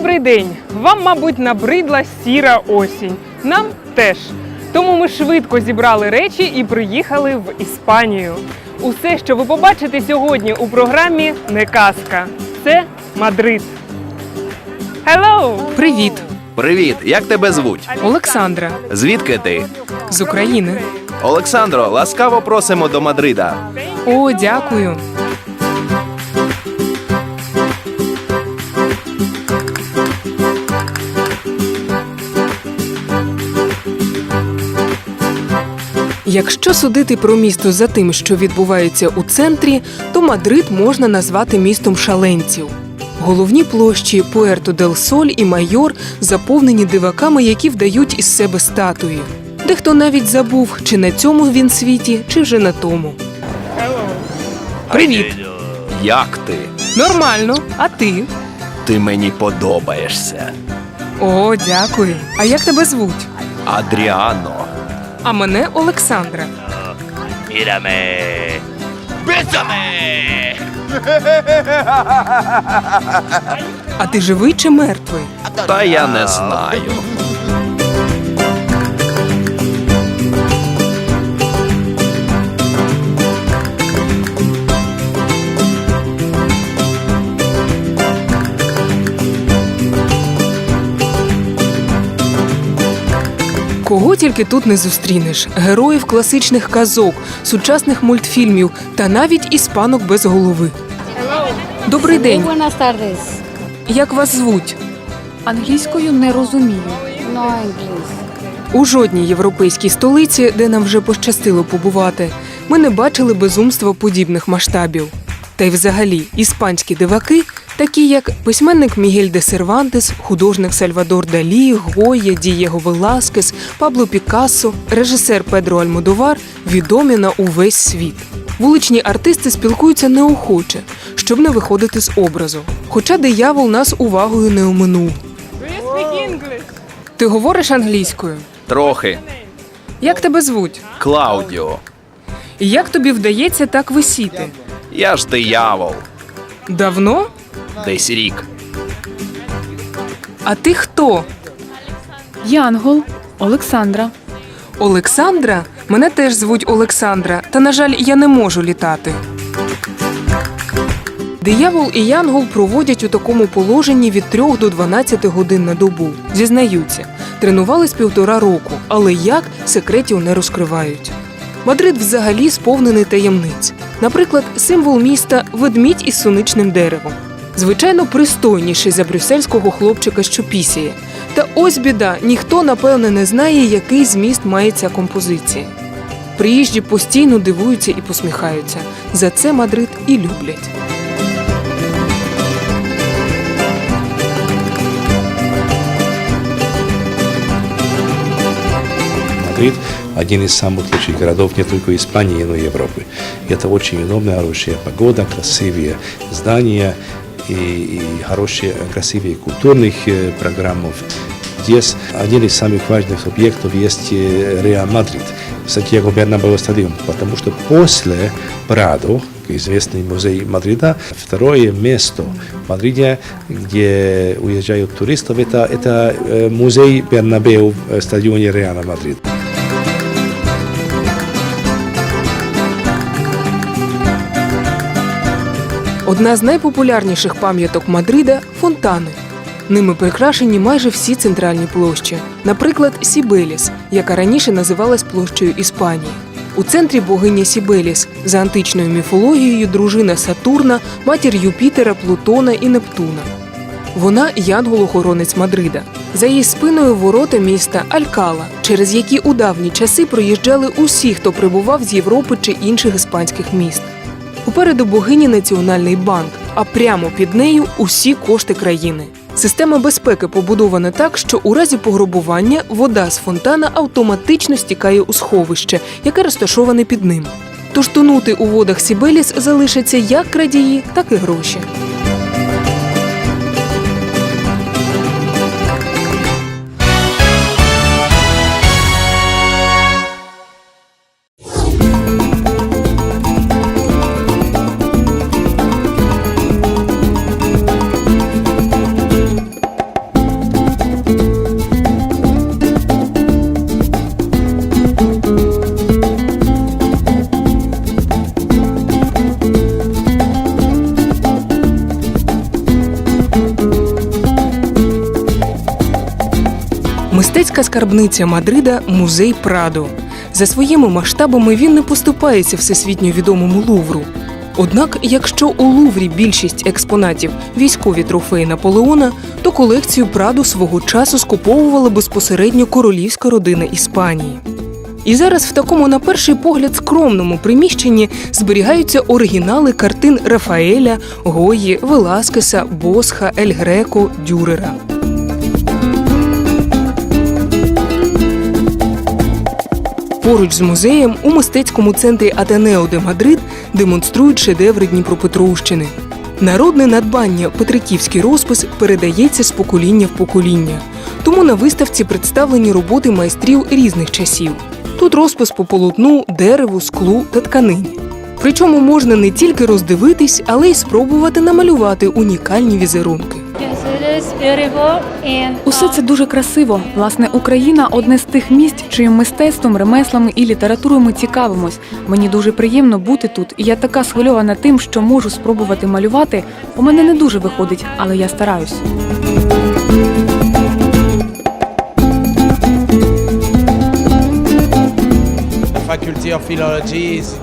Добрий день! Вам, мабуть, набридла сіра осінь. Нам теж. Тому ми швидко зібрали речі і приїхали в Іспанію. Усе, що ви побачите сьогодні у програмі, не казка. Це Мадрид. Hello! Привіт! Привіт, як тебе звуть? Олександра Звідки ти? з України. Олександро, ласкаво просимо до Мадрида. О, дякую. Якщо судити про місто за тим, що відбувається у центрі, то Мадрид можна назвати містом шаленців. Головні площі Пуерто дель Соль і Майор заповнені диваками, які вдають із себе статуї. Дехто навіть забув, чи на цьому він світі, чи вже на тому. Привіт! Як ти? Нормально, а ти? Ти мені подобаєшся. О, дякую. А як тебе звуть? Адріано. А мене Олександра. Міраме. Бесаме! А ти живий чи мертвий? Та я не знаю. Кого тільки тут не зустрінеш: героїв класичних казок, сучасних мультфільмів та навіть іспанок без голови. Добрий день. Як вас звуть? Англійською не розумію. У жодній європейській столиці, де нам вже пощастило побувати, ми не бачили безумства подібних масштабів. Та й взагалі іспанські диваки, такі як письменник Мігель де Сервантес, художник Сальвадор Далі, Гоя, Дієго Веласкес, Пабло Пікассо, режисер Педро Альмодовар відомі на увесь світ. Вуличні артисти спілкуються неохоче, щоб не виходити з образу. Хоча диявол нас увагою не оминув. Ти говориш англійською? Трохи. Як тебе звуть? Клаудіо. І як тобі вдається так висіти? Я ж диявол. Давно? Десь рік. А ти хто? Янгол Олександра. Олександра? Мене теж звуть Олександра, та, на жаль, я не можу літати. Диявол і Янгол проводять у такому положенні від 3 до 12 годин на добу. Зізнаються, тренувались півтора року, але як секретів не розкривають. Мадрид взагалі сповнений таємниць. Наприклад, символ міста ведмідь із суничним деревом. Звичайно, пристойніший за брюссельського хлопчика, що пісяє. Та ось біда, ніхто напевне не знає, який зміст має ця композиція. Приїжджі постійно дивуються і посміхаються. За це Мадрид і люблять. Мадрид – один из самых лучших городов не только Испании, но и Европы. И это очень удобная, хорошая погода, красивые здания и, и хорошие, красивые культурных э, программы. Здесь один из самых важных объектов есть э, Реал Мадрид, Сантьяго Бернабеу стадион, потому что после Прадо, известный музей Мадрида, второе место в Мадриде, где уезжают туристов, это, это э, музей Бернабеу в стадионе Реала Мадрид. Одна з найпопулярніших пам'яток Мадрида фонтани. Ними прикрашені майже всі центральні площі. Наприклад, Сібеліс, яка раніше називалась площею Іспанії. У центрі богиня Сібеліс за античною міфологією дружина Сатурна, матір Юпітера, Плутона і Нептуна. Вона янгол-охоронець Мадрида. За її спиною ворота міста Алькала, через які у давні часи проїжджали усі, хто прибував з Європи чи інших іспанських міст. Попереду богині Національний банк, а прямо під нею усі кошти країни. Система безпеки побудована так, що у разі пограбування вода з фонтана автоматично стікає у сховище, яке розташоване під ним. Тож тонути у водах Сібеліс залишаться як крадії, так і гроші. Мистецька скарбниця Мадрида музей Прадо. За своїми масштабами він не поступається всесвітньо відомому Лувру. Однак, якщо у Луврі більшість експонатів військові трофеї Наполеона, то колекцію Прадо свого часу скуповувала безпосередньо королівська родина Іспанії. І зараз в такому, на перший погляд, скромному приміщенні зберігаються оригінали картин Рафаеля, Гої, Веласкеса, Босха, Ель Греко, Дюрера. Поруч з музеєм у мистецькому центрі Атенео де Мадрид демонструють шедеври Дніпропетровщини. Народне надбання Петриківський розпис передається з покоління в покоління. Тому на виставці представлені роботи майстрів різних часів. Тут розпис по полотну, дереву, склу та тканині. Причому можна не тільки роздивитись, але й спробувати намалювати унікальні візерунки. Усе це дуже красиво. Власне, Україна одне з тих місць, чиїм мистецтвом, ремеслами і літературою ми цікавимось. Мені дуже приємно бути тут, і я така схвильована тим, що можу спробувати малювати. У мене не дуже виходить, але я стараюсь.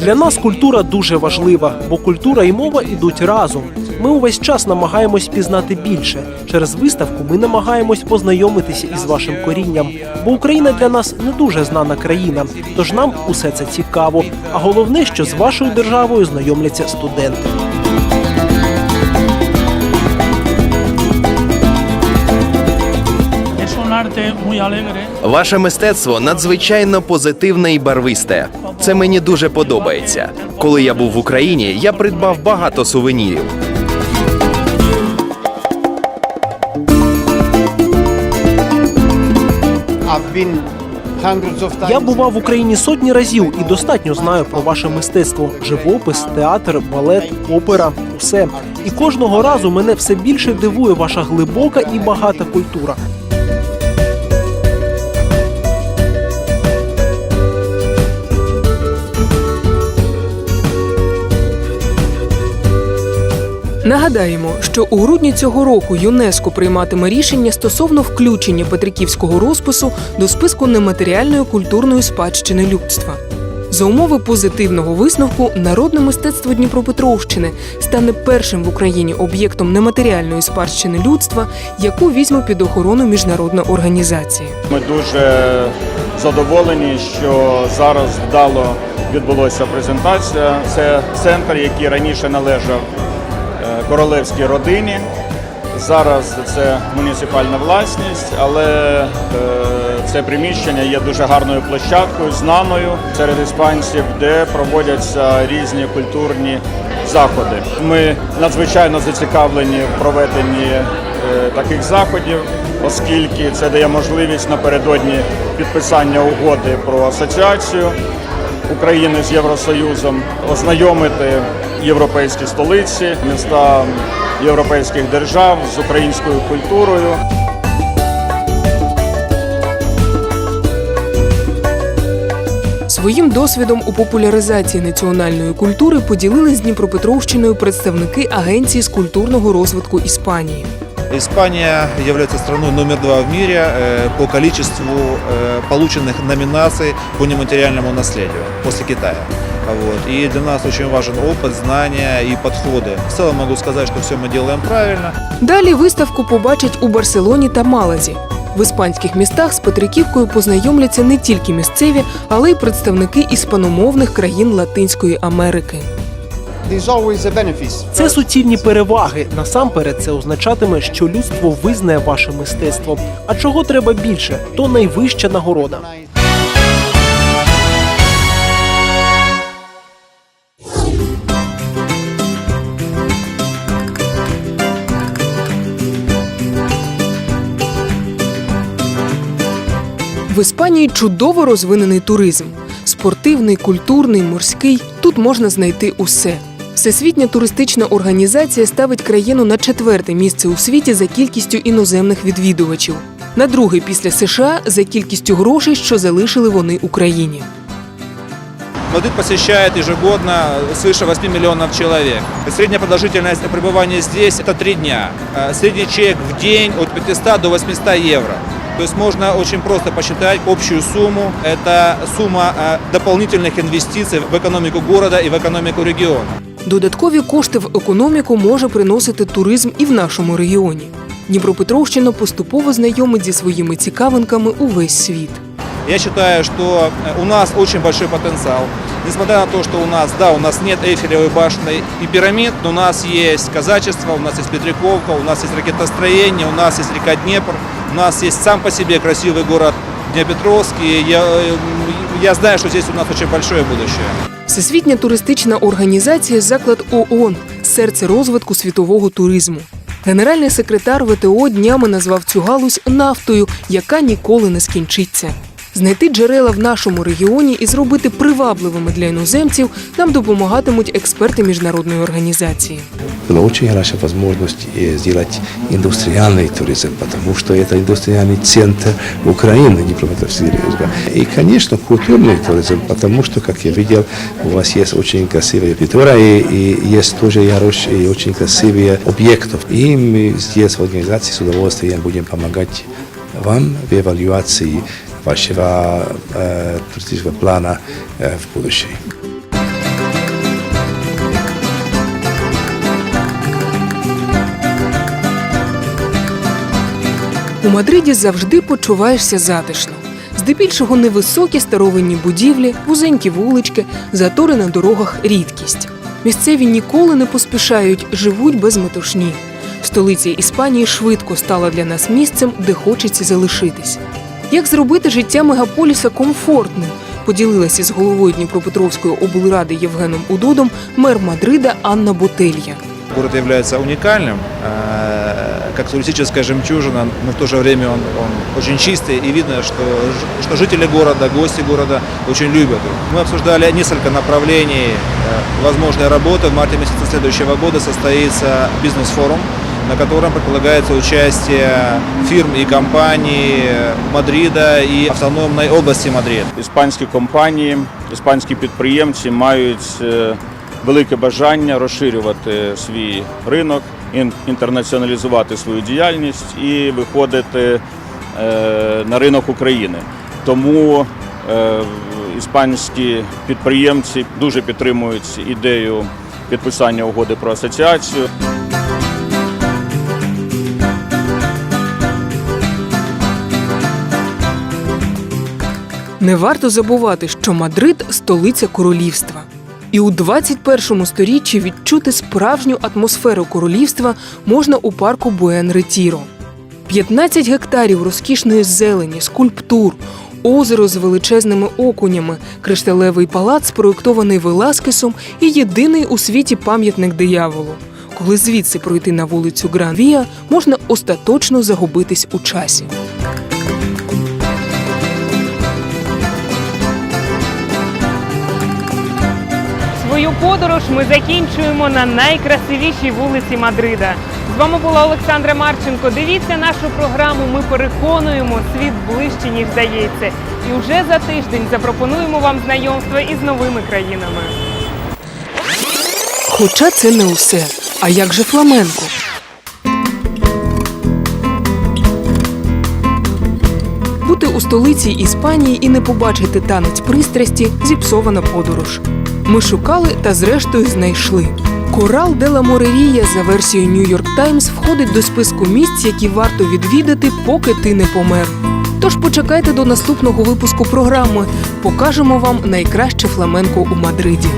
Для нас культура дуже важлива, бо культура і мова йдуть разом. Ми увесь час намагаємось пізнати більше. Через виставку ми намагаємось познайомитися із вашим корінням, бо Україна для нас не дуже знана країна, тож нам усе це цікаво. А головне, що з вашою державою знайомляться студенти. Ваше мистецтво надзвичайно позитивне і барвисте. Це мені дуже подобається. Коли я був в Україні, я придбав багато сувенірів. Я бував в Україні сотні разів і достатньо знаю про ваше мистецтво: живопис, театр, балет, опера, усе. І кожного разу мене все більше дивує ваша глибока і багата культура. Нагадаємо, що у грудні цього року ЮНЕСКО прийматиме рішення стосовно включення Петриківського розпису до списку нематеріальної культурної спадщини людства. За умови позитивного висновку народне мистецтво Дніпропетровщини стане першим в Україні об'єктом нематеріальної спадщини людства, яку візьме під охорону міжнародна організація. Ми дуже задоволені, що зараз вдало відбулася презентація. Це центр, який раніше належав королевській родині. Зараз це муніципальна власність, але е, це приміщення є дуже гарною площадкою, знаною серед іспанців, де проводяться різні культурні заходи. Ми надзвичайно зацікавлені в проведенні е, таких заходів, оскільки це дає можливість напередодні підписання угоди про асоціацію України з Євросоюзом, ознайомити європейські столиці, міста європейських держав з українською культурою. Своїм досвідом у популяризації національної культури поділились з Дніпропетровщиною представники Агенції з культурного розвитку Іспанії. Испания является страной номер два в мире э, по количеству э, полученных номинаций по нематериальному наследию после Китая. Вот. И для нас очень важен опыт, знания и подходы. В целом могу сказать, что все мы делаем правильно. Далі виставку побачать у Барселоні та Малазі. В іспанських містах з Петриківкою познайомляться не тільки місцеві, але й представники іспаномовних країн Латинської Америки. There's always a benefit. Це суцільні переваги. Насамперед, це означатиме, що людство визнає ваше мистецтво. А чого треба більше, то найвища нагорода. В Іспанії чудово розвинений туризм: спортивний, культурний, морський. Тут можна знайти усе. Всесвітня туристична організація ставить країну на четверте місце у світі за кількістю іноземних відвідувачів, на друге після США за кількістю грошей, що залишили вони Україні. Мадрид посещает ежегодно свыше 8 миллионов человек. Средняя продолжительность пребывания здесь – это 3 дня. Э, Средний чек в день от 500 до 800 евро. То есть можно очень просто посчитать общую сумму. Это сумма э, дополнительных инвестиций в экономику города и в экономику региона. Додаткові кошти в економіку може приносити туризм і в нашому регіоні. Дніпропетровщина поступово знайомить зі своїми цікавинками увесь світ. Я считаю, что э, у нас очень большой потенциал. Несмотря на то, что у нас, да, у нас нет Эйфелевой башни и пирамид, но у нас есть казачество, у нас есть Петриковка, у нас есть ракетостроение, у нас есть река Днепр, у нас есть сам по себе красивый город Днепетровск, И я, э, я знаю, что здесь у нас очень большое будущее. Всесвітня туристична організація заклад ООН серце розвитку світового туризму. Генеральний секретар ВТО днями назвав цю галузь нафтою, яка ніколи не скінчиться. Знайти джерела в нашому регіоні і зробити привабливими для іноземців нам допомагатимуть експерти міжнародної організації. Была очень хорошая возможность э, сделать индустриальный туризм, потому что это индустриальный центр Украины, Днепропетровский регион. И, конечно, культурный туризм, потому что, как я видел, у вас есть очень красивая культура и, и есть тоже хорошие и очень красивые объекты. И мы здесь в организации с удовольствием будем помогать вам в эвалюации вашего э, туристического плана в будущем. У Мадриді завжди почуваєшся затишно. Здебільшого невисокі старовинні будівлі, вузенькі вулички, затори на дорогах рідкість. Місцеві ніколи не поспішають, живуть без метушні. Столиця Іспанії швидко стала для нас місцем, де хочеться залишитись. Як зробити життя мегаполіса комфортним? Поділилася з головою Дніпропетровської облради Євгеном Удодом мер Мадрида Анна Ботелья. Город является уникальным, э, как туристическая жемчужина, но в то же время он, он очень чистый, и видно, что, ж- что жители города, гости города очень любят. его. Мы обсуждали несколько направлений э, возможной работы. В марте месяце следующего года состоится бизнес-форум, на котором предполагается участие фирм и компаний Мадрида и автономной области Мадрид. Іспанські компанії, іспанські підприємці мають е, велике бажання розширювати свій ринок, ін- інтернаціоналізувати свою діяльність і виходити е, на ринок України. Тому е, іспанські підприємці дуже підтримують ідею підписання угоди про асоціацію. Не варто забувати, що Мадрид столиця королівства. І у 21 сторіччі відчути справжню атмосферу королівства можна у парку Буен Ретіро. 15 гектарів розкішної зелені, скульптур, озеро з величезними окунями, кришталевий палац, спроєктований Веласкесом і єдиний у світі пам'ятник дияволу. Коли звідси пройти на вулицю Гран Віа, можна остаточно загубитись у часі. Подорож ми закінчуємо на найкрасивішій вулиці Мадрида. З вами була Олександра Марченко. Дивіться нашу програму. Ми переконуємо світ ближче, ніж здається. І вже за тиждень запропонуємо вам знайомство із новими країнами. Хоча це не усе. А як же фламенко? Бути у столиці Іспанії і не побачити танець пристрасті зіпсована подорож. Ми шукали та зрештою знайшли. Корал Дела Морерія за версією Нью-Йорк Таймс входить до списку місць, які варто відвідати, поки ти не помер. Тож почекайте до наступного випуску програми. Покажемо вам найкраще фламенко у Мадриді.